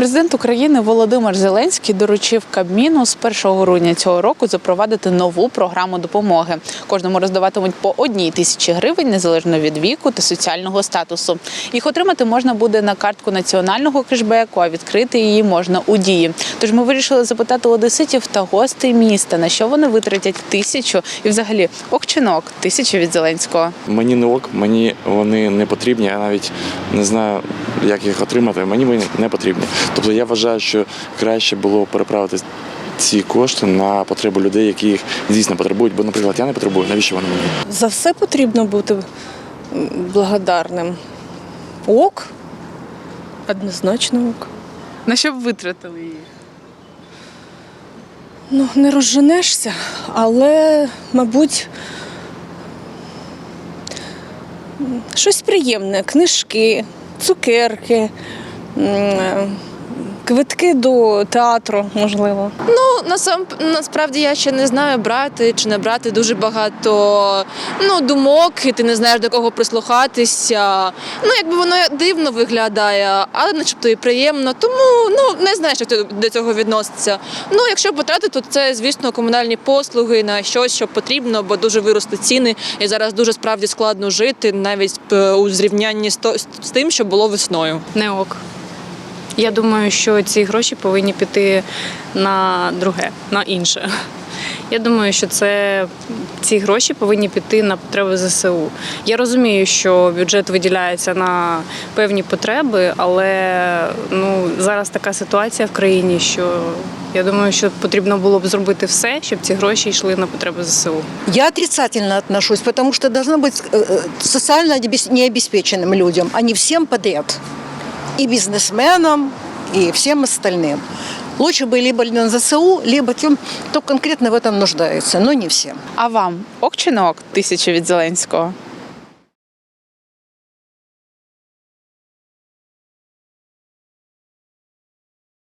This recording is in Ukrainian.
Президент України Володимир Зеленський доручив Кабміну з 1 грудня цього року запровадити нову програму допомоги. Кожному роздаватимуть по одній тисячі гривень незалежно від віку та соціального статусу. Їх отримати можна буде на картку національного кешбеку, а відкрити її можна у дії. Тож ми вирішили запитати одеситів та гостей міста, на що вони витратять тисячу і взагалі ок чи не ок тисячу від Зеленського. Мені не ок, мені вони не потрібні, я навіть не знаю, як їх отримати. Мені вони не потрібні. Тобто я вважаю, що краще було переправити ці кошти на потребу людей, які їх дійсно потребують. Бо, наприклад, я не потребую, навіщо вони мені? За все потрібно бути благодарним. Ок. Однозначно ок. На що б витратили її? Ну, не розженешся, але, мабуть, щось приємне. Книжки, цукерки, квитки до театру, можливо. Ну насам насправді я ще не знаю, брати чи не брати дуже багато ну думок, і ти не знаєш до кого прислухатися. Ну якби воно дивно виглядає, але начебто і приємно. Тому ну не знаєш, як ти до цього відноситься. Ну якщо потратити, то це звісно комунальні послуги на щось, що потрібно, бо дуже виросли ціни, і зараз дуже справді складно жити, навіть е, у зрівнянні з то- з тим, що було весною. Не ок. Я думаю, що ці гроші повинні піти на друге, на інше. Я думаю, що це ці гроші повинні піти на потреби ЗСУ. Я розумію, що бюджет виділяється на певні потреби, але ну зараз така ситуація в країні, що я думаю, що потрібно було б зробити все, щоб ці гроші йшли на потреби ЗСУ. Я отрицательно отношусь, потому что должно быть э, э, социально обес- необеспеченным людям, а не всем подряд. И бизнесменам, и всем остальным. Лучше бы либо на ЗСУ, либо тем, кто конкретно в этом нуждается, но не всем. А вам ок чи не ок тисячу від Зеленського?